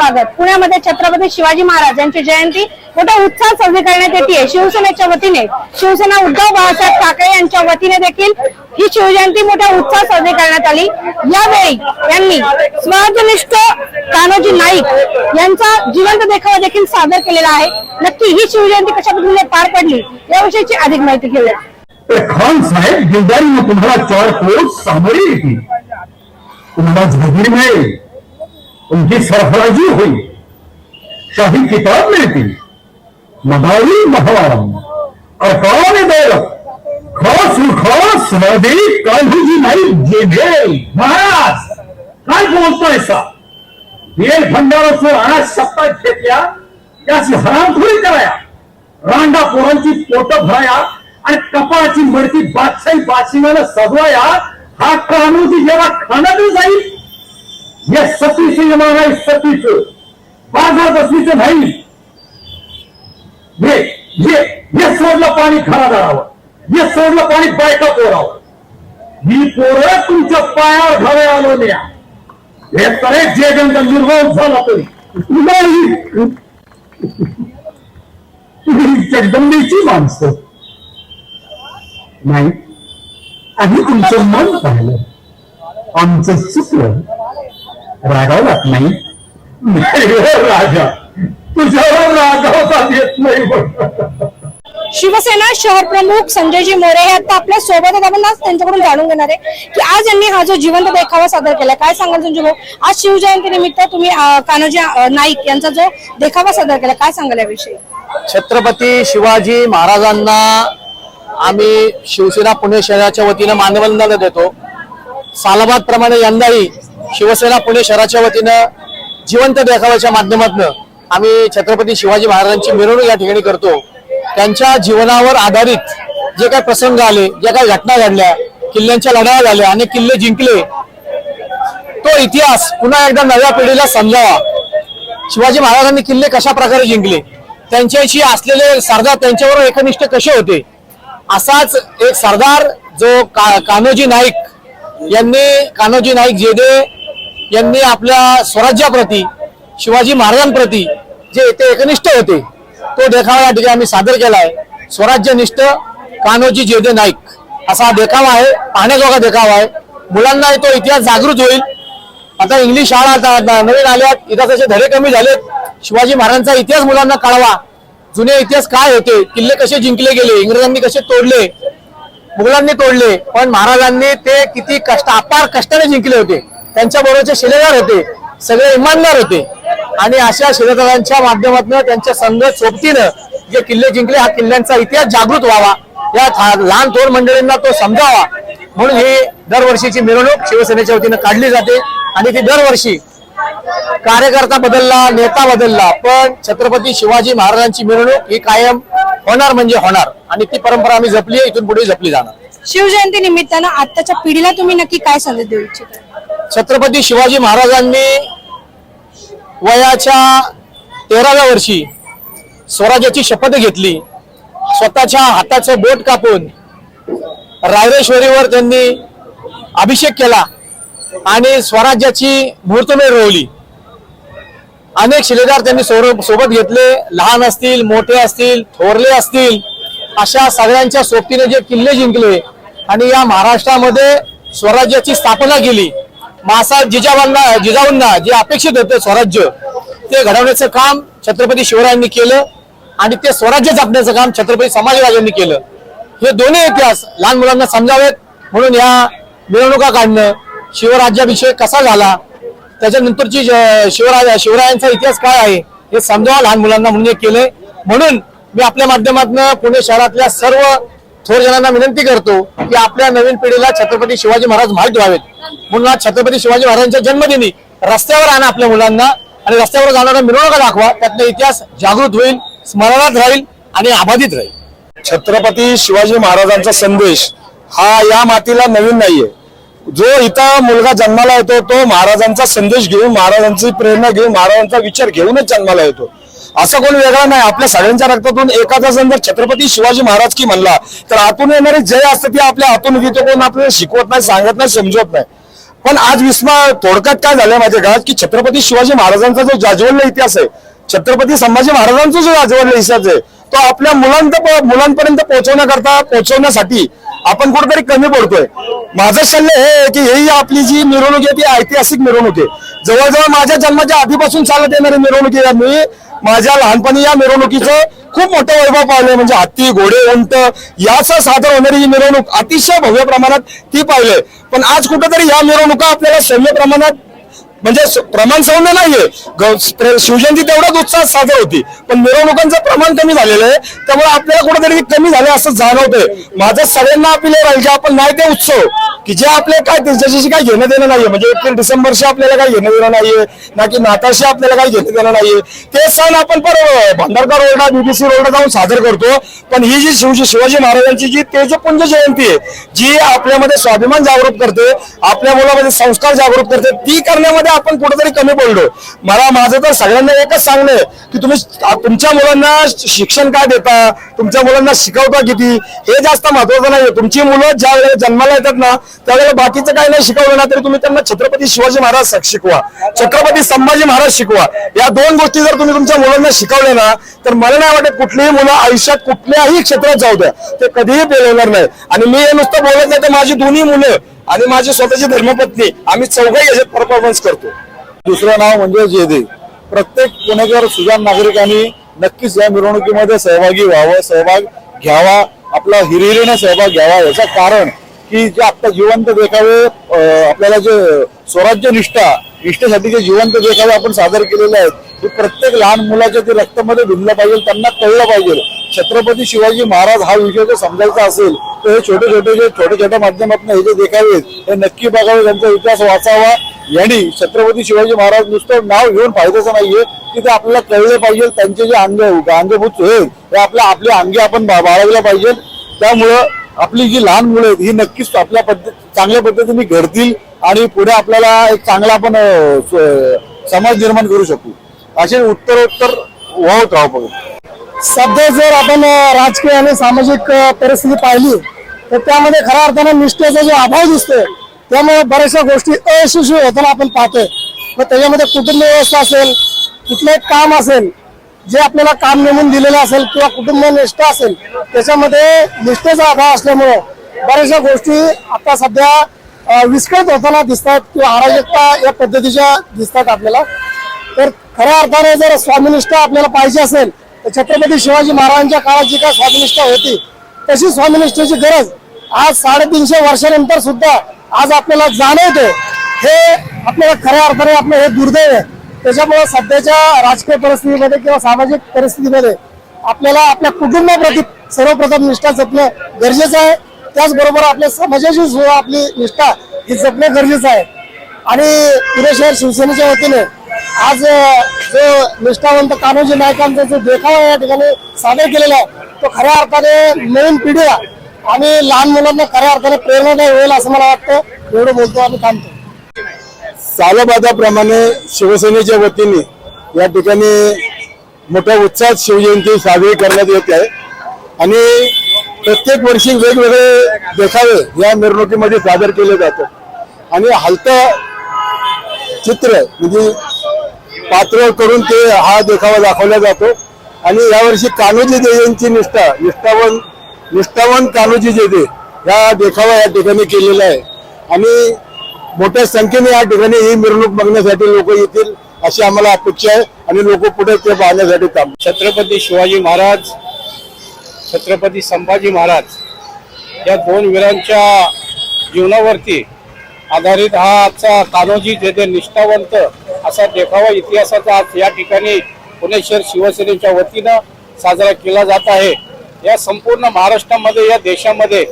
स्वागत. पुण्यामध्ये छत्रपती शिवाजी महाराज यांची जयंती. मोठा उत्साह साजरी करण्यात येते. शिवसेनेच्या वतीने शिवसेना उद्धव बाळासाहेब ठाकरे यांच्या वतीने देखील ही शिवजयंती मोठ्या उत्साह साजरी करण्यात आली. यावेळी यांनी स्वराज्यनिष्ठ कान्होजी नाईक यांचा जिवंत देखावा देखील सादर केलेला आहे. नक्की ही शिवजयंती कशा पद्धतीने पार पडली याविषयीची अधिक माहिती घेऊया. खान साहेब गिरदारीने तुम्हाला चार कोस सामोरी येतील. तुम्हाला झगडी मिळेल. तुमची सरफराजी होईल शाही किताब मिळतील मदारी महाराम अकाल दौलत। खास खास नदी कान्होजी नाही जेल महाराज काय बोलतोय सा? वेल भंडाराचं अनाज सत्ता घेतल्या त्याची हरामखोरी कराया। रांडा पोरांची पोट भराया आणि कपाळाची मडकी बादशाही बादशिंगाला सजवाया हा कानूनी जेव्हा खाण्यात जाईल हे सतीचे जमाना आहे सतीच बाजार बसलीचं नाही हे सोडलं पाणी घरादारावर हे सोडलं पाणी बायका पोरावं. ही पोरं तुमच्या पायावर घावे आलो न्या हे तरे जे गंध निर्माण झाला तरी. जगदंबेची माणसं. नाही. आम्ही तुमचं मन पाहिलं. आमचं चुकलं रागावलात नाही. नाही राजा. तुझ्यावर रागावता येत नाही बघ. शिवसेना शहर प्रमुख संजयजी मोरे हे आता आपल्यासोबत आहेत. आपण आज त्यांच्याकडून जाणून घेणार आहे की आज यांनी हा जो जिवंत देखावा सादर केला काय सांगाल संजय भाऊ? आज शिवजयंती निमित्त तुम्ही अं, कान्होजी अं, नाईक यांचा जो देखावा सादर केला काय सांगाल याविषयी? छत्रपती शिवाजी महाराजांना आम्ही शिवसेना पुणे शहराच्या वतीनं मानवंदना देतो. सालाबाद प्रमाणे यंदाही शिवसेना पुणे शहराच्या वतीनं जिवंत देखाव्याच्या माध्यमातून आम्ही छत्रपती शिवाजी महाराजांची मिरवणूक या ठिकाणी करतो. त्यांच्या जीवनावर आधारित जे काही प्रसंग आले ज्या काही घटना घडल्या किल्ल्यांच्या लढाया झाल्या आणि किल्ले जिंकले तो इतिहास पुन्हा एकदा नव्या पिढीला समजावा. शिवाजी महाराजांनी किल्ले कशा प्रकारे जिंकले? त्यांच्याशी असलेले सरदार त्यांच्यावर एकनिष्ठ कसे होते? असाच एक सरदार जो का कान्होजी नाईक यांनी कान्होजी नाईक जेदे यांनी आपल्या स्वराज्याप्रती शिवाजी महाराजांप्रती जे ते एकनिष्ठ होते तो देखावा या ठिकाणी आम्ही सादर केला आहे स्वराज्यनिष्ठ कान्होजी जेदे नाईक. असा हा देखावा आहे पाहण्याजोगा देखावा आहे. मुलांना तो इतिहास जागृत होईल. आता इंग्लिश शाळा आता नवीन आल्यात इतिहासाचे धडे कमी झालेत. शिवाजी महाराजांचा इतिहास मुलांना कळवा. जुने इतिहास काय होते? किल्ले कसे जिंकले गेले? इंग्रजांनी कसे तोडले? मुघलांनी तोडले. पण महाराजांनी ते किती कष्ट अपार कष्टाने जिंकले होते. त्यांच्या बरोबरचे शिलेदार होते. सगळे इमानदार होते. आणि अशा शिलेदारांच्या माध्यमातून त्यांच्या संघ सोबतीनं जे किल्ले जिंकले हा किल्ल्यांचा इतिहास जागृत व्हावा. या लहान थोर मंडळींना तो समजावा. म्हणून ही दरवर्षीची मिरवणूक शिवसेनेच्या वतीनं काढली जाते. आणि ती दरवर्षी कार्यकर्ता बदलला नेता बदलला. पण छत्रपती शिवाजी महाराजांची मिरवणूक ही कायम होणार म्हणजे होणार. आणि ती परंपरा आम्ही जपली आहे, इथून पुढे जपली जाणार. शिवजयंती निमित्तानं आताच्या पिढीला तुम्ही नक्की काय संदेश देऊ इच्छिता? छत्रपती शिवाजी महाराजांनी वयाच्या तेराव्या वर्षी स्वराज्याची शपथ घेतली. स्वतःच्या हाताचं बोट कापून रायरेश्वरीवर त्यांनी अभिषेक केला आणि स्वराज्याची मुहूर्तमेढ रोवली. अनेक शिलेदार त्यांनी सोबत घेतले. लहान असतील मोठे असतील थोरले असतील अशा सगळ्यांच्या सोबतीने जे किल्ले जिंकले आणि या महाराष्ट्रामध्ये स्वराज्याची स्थापना केली. मासा जिजाबांना जिजाऊंना जे अपेक्षित होतं स्वराज्य ते घडवण्याचं काम छत्रपती शिवरायांनी केलं आणि ते स्वराज्य जपण्याचं काम छत्रपती संभाजीराजांनी केलं. हे दोन्ही इतिहास लहान मुलांना समजावेत. म्हणून या मिरवणुका काढणं शिवराज्याभिषेक कसा झाला त्याच्यानंतरची शिवराजा शिवराज शिवरायांचा इतिहास काय आहे हे समजावा लहान मुलांना म्हणून केलंय. म्हणून मी आपल्या माध्यमातून पुणे शहरातल्या सर्व थोर जणांना विनंती करतो की आपल्या नवीन पिढीला छत्रपती शिवाजी महाराज माहीत व्हावेत म्हणून आज छत्रपती शिवाजी महाराजांच्या जन्मदिनी रस्त्यावर आणा आपल्या मुलांना आणि रस्त्यावर जाणारा मिरवणुका दाखवा. त्यातला इतिहास जागृत होईल स्मरणात राहील आणि अबाधित राहील. छत्रपती शिवाजी महाराजांचा संदेश हा या मातीला नवीन नाहीये. जो इथं मुलगा जन्माला येतो तो महाराजांचा संदेश घेऊन महाराजांची प्रेरणा घेऊन महाराजांचा विचार घेऊनच जन्माला येतो. असं कोण वेगळा नाही. आपल्या सगळ्यांच्या रक्तातून एखादा जण जर छत्रपती शिवाजी महाराज की म्हणला तर आतून येणारे जय असतं ते आपल्या हातून घेतो कोण आपल्याला शिकवत नाही सांगत नाही समजवत नाही. पण आज विस्मय थोडक्यात काय झालंय माझ्या गावात की छत्रपती शिवाजी महाराजांचा जो जाजवल्य इतिहास आहे छत्रपती संभाजी महाराजांचा जो जाजवल्य इतिहास आहे तो आपल्या मुलांत मुलांपर्यंत पोहोचवण्याकरता पोहोचवण्यासाठी आपण कुठेतरी कमी पडतोय. माझं शल्य हे आहे की ही आपली जी मिरवणूक आहे ती ऐतिहासिक मिरवणूक आहे. जवळजवळ माझ्या जन्माच्या आधीपासून चालत येणारी मिरवणुकी मी. माझ्या लहानपणी या मिरवणुकीचं खूप मोठं वैभव पाहिलंय. म्हणजे हत्ती घोडे उंट याचं सादर होणारी ही मिरवणूक अतिशय भव्य प्रमाणात ती पाहिलंय. पण आज कुठेतरी या मिरवणुका आपल्याला सौम्य प्रमाणात म्हणजे स- प्रमाण सौम्य नाहीये. ग- प्र- शिवजयंती तेवढाच उत्साहात साजर होती. पण मिरवणुकांचं प्रमाण कमी झालेलं आहे. त्यामुळे आपल्याला कुठेतरी कमी झालं असं जाणवतंय. माझं सगळ्यांना अपील राहील की आपण नाही ते उत्सव. की जे आपले काय त्यांच्याशी काय घेणं देणं नाहीये म्हणजे एकतीस डिसेंबरशी आपल्याला काही घेणं देणं नाहीये ना की नाताशी आपल्याला काही घेणं देणं नाहीये ते सण आपण पर भंडारकर रोडला बीबीसी रोडला जाऊन सादर करतो. पण ही जी शिवजी शिवाजी महाराजांची जी तेजपुंज जयंती आहे जी आपल्यामध्ये स्वाभिमान जागृत करते आपल्या मुलामध्ये संस्कार जागृत करते ती करण्यामध्ये आपण कुठेतरी कमी पडलो. मला माझं तर सगळ्यांना एकच सांगणं आहे की तुम्ही तुमच्या मुलांना शिक्षण काय देता तुमच्या मुलांना शिकवता किती हे जास्त महत्वाचं नाहीये. तुमची मुलं ज्या वेळेला जन्माला येतात ना त्यावेळेला बाकीचं काही नाही शिकवलं ना तरी तुम्ही त्यांना छत्रपती शिवाजी महाराज शिकवा. छत्रपती संभाजी महाराज शिकवा. या दोन गोष्टी जर तुम्ही तुमच्या मुलांना शिकवल्या ना तर मला नाही वाटत कुठलीही मुलं आयुष्यात कुठल्याही क्षेत्रात जाऊ द्या. ते कधीही पेलवणार नाही. आणि मी हे नुसतं बोलत नाही तर माझी दोन्ही मुलं आणि माझी स्वतःची धर्मपत्नी आम्ही चौघही याच्यात परफॉर्मन्स करतो. दुसरं नाव म्हणजे जेदे. प्रत्येक पुणेकर सुजाण नागरिकांनी नक्कीच या मिरवणुकीमध्ये सहभागी व्हावं सहभाग घ्यावा आपला हिरिरीने सहभाग घ्यावा याचं कारण की जे आता जिवंत देखावे आपल्याला जे स्वराज्य निष्ठा निष्ठेसाठी जे जिवंत देखावे आपण सादर केलेले आहेत ते प्रत्येक लहान मुलाच्या ते रक्तामध्ये भिनलं पाहिजे त्यांना कळलं पाहिजे. छत्रपती शिवाजी महाराज हा विषय जर समजायचा असेल तर हे छोटे छोटे जे छोट्या छोट्या माध्यमातून हे जे देखावे हे नक्की बघावे त्यांचा इतिहास वाचावा. यांनी छत्रपती शिवाजी महाराज नुसतं नाव घेऊन फायद्याचं नाहीये की ते आपल्याला कळले पाहिजे त्यांचे जे अंग अंगभूत हे आपल्या आपले अंगी आपण बा- बाळगले पाहिजे. त्यामुळं आपली जी लहान मुलं आहेत ही नक्कीच आपल्या पद्धत चांगल्या पद्धतीने घडतील आणि पुढे आपल्याला एक चांगला आपण समाज निर्माण करू शकू. असे उत्तरोत्तर वाहत राहू बघू. सध्या जर आपण राजकीय आणि सामाजिक परिस्थिती पाहिली तर त्यामध्ये खऱ्या अर्थानं निष्ठेचा जो अभाव दिसतोय त्यामुळे बऱ्याचशा गोष्टी अयशस्वी होताना आपण पाहतोय. मग त्याच्यामध्ये कुटुंब व्यवस्था असेल कुठलं काम असेल जे आपल्याला काम नेमून दिलेलं असेल किंवा कुटुंब निष्ठा असेल त्याच्यामध्ये निष्ठेचा अभाव असल्यामुळे बऱ्याचशा गोष्टी आता सध्या अ, विस्कळीत होताना दिसतात किंवा अराजकता या पद्धतीच्या दिसतात आपल्याला. तर खऱ्या अर्थाने जर स्वामीनिष्ठा आपल्याला पाहिजे असेल तर छत्रपती शिवाजी महाराजांच्या काळात जी काय स्वामीनिष्ठा होती तशी स्वामीनिष्ठेची गरज आज साडेतीनशे वर्षानंतर सुद्धा आज आपल्याला जाणवते. हे आपल्याला खऱ्या अर्थाने आपलं हे दुर्दैव आहे. त्याच्यामुळे सध्याच्या राजकीय परिस्थितीमध्ये किंवा सामाजिक परिस्थितीमध्ये आपल्याला आपल्या कुटुंबाप्रती सर्वप्रथम निष्ठा जपणं गरजेचं आहे. त्याचबरोबर आपल्या समाजाची सुद्धा आपली निष्ठा ही जपणं गरजेचं आहे. आणि पुणे शहर शिवसेनेच्या वतीने आज जो निष्ठावंत कान्होजी नायकांचा जो देखावा या ठिकाणी सादर केलेला आहे तो खऱ्या अर्थाने नवीन पिढीला आणि लहान मुलांना खऱ्या अर्थाने प्रेरणादायी होईल असं मला वाटतं. एवढं बोलतो आणि थांबतो. सालबादाप्रमाणे शिवसेनेच्या वतीने या ठिकाणी मोठ्या उत्साहात शिवजयंती साजरी करण्यात येत आहे. आणि प्रत्येक वर्षी वेगवेगळे देखावे या मिरवणुकीमध्ये सादर केले जातात. आणि हलतं चित्र म्हणजे पात्र करून ते हा देखावा दाखवला जातो. आणि यावर्षी कान्होजी देवींची निष्ठा निष्ठावन निष्ठावन कान्होजी जेदे या देखावा या ठिकाणी केलेला आहे. आणि मोठ्या संख्येने या ठिकाणी ही मिरवणूक बघण्यासाठी लोक येतील अशी आम्हाला अपेक्षा आहे आणि लोक पुढे ते पाहण्यासाठी काम छत्रपती शिवाजी महाराज छत्रपती संभाजी महाराज या दोन वीरांच्या जीवनावरती आधारित हा आजचा कान्होजी जेथे निष्ठावंत असा देखावा इतिहासाचा आज या ठिकाणी पुणे शहर शिवसेनेच्या वतीनं साजरा केला जात आहे. या संपूर्ण महाराष्ट्रामध्ये या देशामध्ये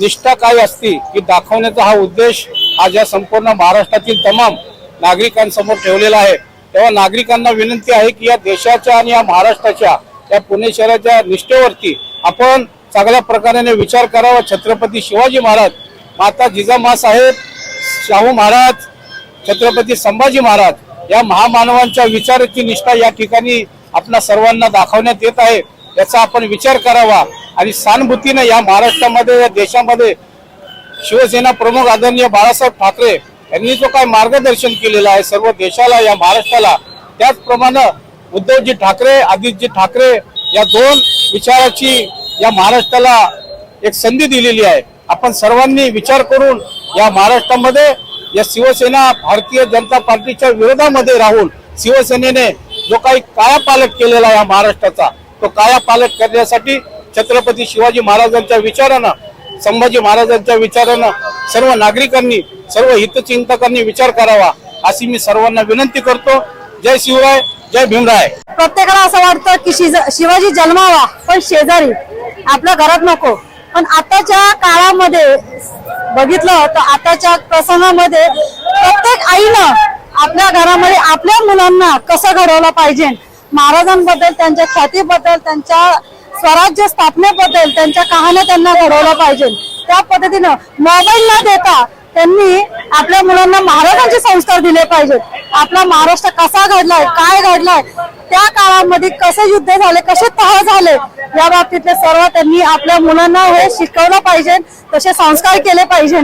निष्ठा काय असती की दाखवण्याचा हा उद्देश आज या संपूर्ण महाराष्ट्रातील तमाम नागरिकांसमोर ठेवलेला आहे तेव्हा नागरिकांना विनंती आहे की या देशाच्या आणि या महाराष्ट्राच्या या पुणे शहराच्या निष्ठेवरती आपण चांगल्या प्रकाराने विचार करावा. छत्रपती शिवाजी महाराज माता जिजामा साहेब शाहू महाराज छत्रपती संभाजी महाराज या महामानवांच्या विचाराची निष्ठा या ठिकाणी आपल्या सर्वांना दाखवण्यात येत आहे. याचा आपण विचार करावा आणि सहानुभूतीने या महाराष्ट्रामध्ये या देशामध्ये शिवसेना प्रमुख आदरणीय बाळासाहेब ठाकरे यांनी जो काय मार्गदर्शन केलेलं आहे सर्व देशाला या महाराष्ट्राला त्याचप्रमाणे उद्धवजी ठाकरे आदित्यजी ठाकरे या दोन विचाराची या महाराष्ट्राला एक संधी दिलेली आहे. आपण सर्वांनी विचार करून या महाराष्ट्रामध्ये या शिवसेना भारतीय जनता पार्टीच्या विरोधामध्ये राहून शिवसेनेने जो काही कायापालट केलेला आहे या महाराष्ट्राचा तो कायापालट करण्यासाठी छत्रपती शिवाजी महाराजांच्या विचारानं संभाजी महाराजांच्या विचारानं सर्व नागरिकांनी सर्व हितचिंतकांनी विचार करावा अशी मी सर्वांना विनंती करतो. जय शिवराय जय भीमराय. प्रत्येकाला असं वाटतं की शिज- शिवाजी जन्मावा पण शेजारी. आपल्या घरात नको. पण आताच्या काळामध्ये बघितलं तर आताच्या प्रसंगामध्ये प्रत्येक आईनं आपल्या घरामध्ये आपल्या मुलांना कसं घडवलं पाहिजे? महाराजांबद्दल त्यांच्या ख्यातीबद्दल त्यांच्या स्वराज्य स्थापनेबद्दल त्यांच्या कहाण्या त्यांना घडवलं पाहिजे. त्या पद्धतीनं मोबाईल न देता त्यांनी आपल्या मुलांना महाराजांचे संस्कार दिले पाहिजेत. आपला महाराष्ट्र कसा घडलाय काय घडलाय त्या काळामध्ये कसे युद्ध झाले कसे तह झाले या बाबतीतले सर्व त्यांनी आपल्या मुलांना हे शिकवलं पाहिजे तसे संस्कार केले पाहिजे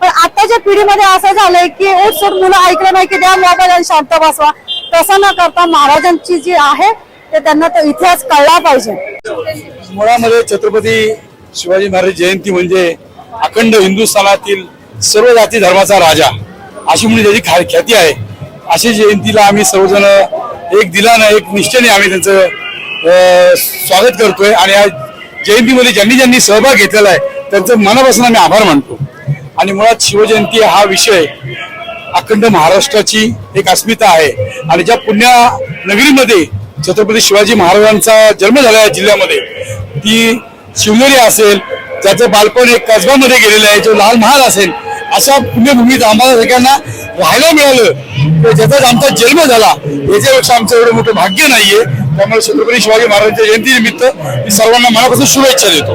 पण आताच्या पिढीमध्ये असं झालंय की उठसूट मुलं ऐकलं नाही की द्या मोबाईल आणि शांत बसवा. तसं न करता महाराजांची जी आहे तर त्यांना तो इतिहास कळला पाहिजे. मुळामध्ये छत्रपती शिवाजी महाराज जयंती म्हणजे अखंड हिंदुस्थानातील सर्व जाती धर्माचा राजा अशी म्हणजे त्याची खा- ख्याती आहे. अशी जयंतीला आम्ही सर्वजण एक दिलानं एक निष्ठेने आम्ही त्यांचं अं, स्वागत करतोय आणि या जयंतीमध्ये ज्यांनी ज्यांनी सहभाग घेतलेला आहे त्यांचं मनापासून आम्ही आभार मानतो. आणि मुळात शिवजयंती हा विषय अखंड महाराष्ट्राची एक अस्मिता आहे. आणि ज्या पुण्या नगरीमध्ये छत्रपती शिवाजी महाराजांचा जन्म झाला आहे जिल्ह्यामध्ये. ती शिवनेरी असेल ज्याचं बालपण एक कसबामध्ये गेलेलं आहे जो लाल महाल असेल अशा पुण्यभूमीत आम्हाला सगळ्यांना राहायला मिळालं. तर ज्याचाच आमचा जन्म झाला याच्यापेक्षा आमचं एवढं मोठं भाग्य नाहीये. त्यामुळे छत्रपती शिवाजी महाराजांच्या जयंतीनिमित्त मी सर्वांना मनापासून शुभेच्छा देतो.